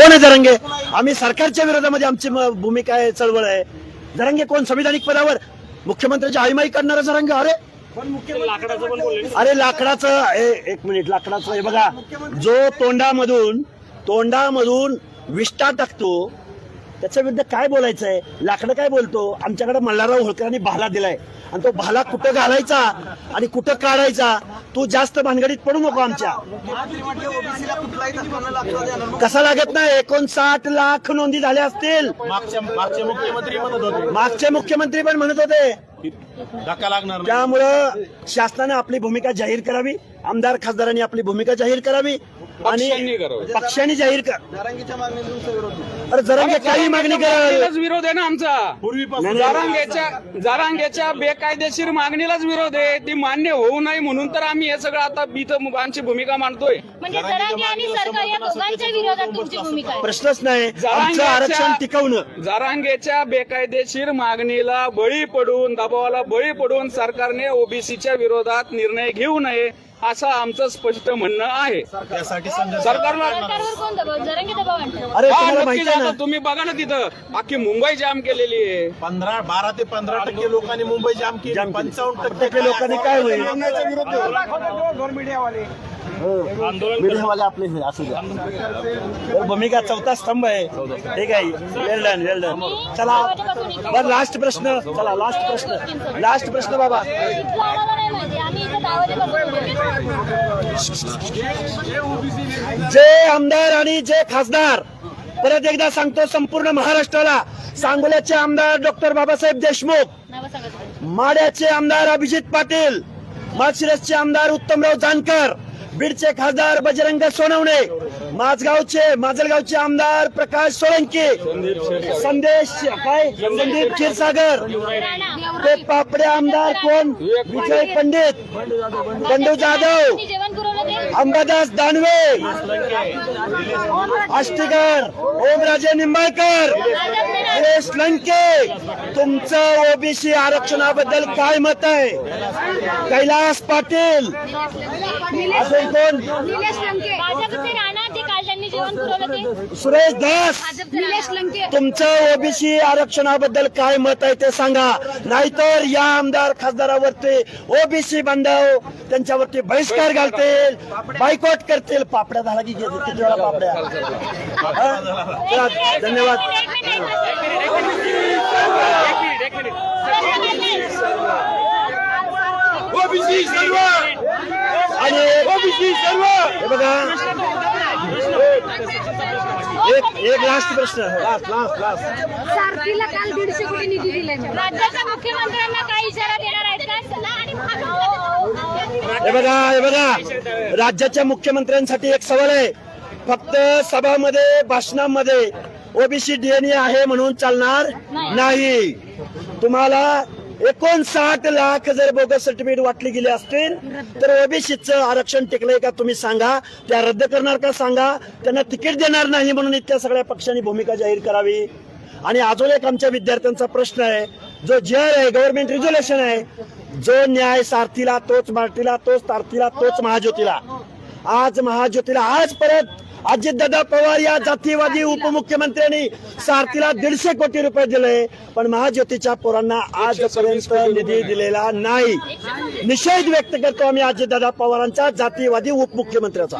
कोण आहे जरंगे? आम्ही सरकारच्या विरोधामध्ये आमची भूमिका आहे चळवळ आहे. जरंगे कोण? संविधानिक पदावर. मुख्यमंत्र्याची आईमाई करणारा जरंगे अरे? अरे लाकडाचं एक मिनिट लाकडाचं हे बघा. जो तोंडामधून तोंडामधून विष्टा टाकतो त्याच्या विरुद्ध काय बोलायचं आहे लाकडं काय बोलतो? आमच्याकडे मल्हारराव होळकरांनी भाला दिलाय. आणि तो भाला कुठं घालायचा? आणि कुठं काढायचा? तू जास्त भानगडीत पडू नको आमच्या. कसा लागत नाही? एकोणसाठ लाख नोंदी झाल्या असतील. मागचे मुख्यमंत्री पण म्हणत होते. त्यामुळं शासनाने आपली भूमिका जाहीर करावी. आमदार खासदारांनी आपली भूमिका जाहीर करावी. पक्षांनी आणि करावी. पक्षांनी जाहीर कर. अरे जरंगे काही मागणी करेल मागणीलाच विरोध आहे ना आमचा. पूर्वीपासून जारांगेच्या जारांगेच्या बेकायदेशीर मागणीलाच विरोध आहे. ती मान्य होऊ नये म्हणून तर आम्ही हे सगळं आता इथं आमची भूमिका मांडतोय. म्हणजे जरांगे आणि सरकार या दोघांच्या विरोधात तुमची भूमिका आहे. प्रश्नच नाही. आमचं आरक्षण टिकवणं जारांगेच्या बेकायदेशीर मागणीला बळी पडून दबावाला बळी पडून सरकारने ओबीसीच्या विरोधात निर्णय घेऊ नये. असं आमचं स्पष्ट म्हणणं आहे त्यासाठी सरकारला हा, तुम्ही बघा ना तिथं अख्खी मुंबई जाम केलेली आहे पंधरा बारा ते पंधरा टक्के लोकांनी मुंबई जाम केली जाम केली. पंचावन्न टक्के लोकांनी काय होईल मीडियावाले आपले हे असू द्या. तर भूमिका चौथा स्तंभ आहे. ठीक आहे. वेल डन वेल डन चला. बर लास्ट प्रश्न. चला लास्ट प्रश्न. लास्ट प्रश्न बाबा. जे आमदार आणि जे खासदार. परत एकदा सांगतो संपूर्ण महाराष्ट्राला. सांगोल्याचे आमदार डॉक्टर बाबासाहेब देशमुख. माड्याचे आमदार अभिजित पाटील. माळशिरसचे आमदार उत्तमराव जानकर. बीडचे खासदार बजरंग सोनवणे माझगावचे माजलगावचे आमदार प्रकाश सोळंके संदेश काय? संदीप क्षीरसागर. ते पापडे आमदार कोण? विजय पंडित. बंडू जाधव. अंबादास दानवे आष्टीकर ओमराजे निंबाळकर लंके तुमचं ओबीसी आरक्षणाबद्दल काय मत आहे? कैलास पाटील. अजून कोण? सुरेश दास तुमचं ओबीसी आरक्षणाबद्दल काय मत आहे ते सांगा. नाहीतर या आमदार खासदारावरती ओबीसी बांधव त्यांच्यावरती बहिष्कार घालतील बायकॉट करतील. पापड्या झाला की घेतील किती वेळा पापड्या? हा? धन्यवाद. ओबीसी सर्व! आणि ओबीसी सर्व! हे बघा. एक एक लास्ट प्रश्न लास्ट लास्ट लास्ट सारथीला काल दीडशे कोटी निधी दिले राज्याच्या मुख्यमंत्र्यांना काय इशारा देणार आहेत का? हे बघा हे बघा. राज्याच्या मुख्यमंत्र्यांसाठी एक सवाल आहे. फक्त सभामध्ये भाषणामध्ये ओबीसी डीएनए आहे म्हणून चालणार नाही. तुम्हाला एकोणसाठ लाख जर बोगस सर्टिफिकेट वाटली गेली असतील तर ओबीसीचं आरक्षण टिकलंय का तुम्ही सांगा. त्या रद्द करणार का सांगा. त्यांना तिकीट देणार नाही म्हणून इतक्या सगळ्या पक्षांनी भूमिका जाहीर करावी. आणि अजून एक आमच्या विद्यार्थ्यांचा प्रश्न आहे. जो जेअर आहे गव्हर्नमेंट रिझोल्युशन आहे जो न्याय सारथीला तोच मारतीला तोच तारतीला तोच महाज्योतीला. आज महाज्योतीला आज परत अजितदादा पवार या जातीवादी उपमुख्यमंत्र्यांनी सारथीला दीडशे कोटी रुपये दिले पण महाज्योतीच्या पोरांना आजपर्यंत निधी दिलेला नाही. निषेध व्यक्त करतो आम्ही अजितदादा पवारांचा जातीवादी उपमुख्यमंत्र्याचा.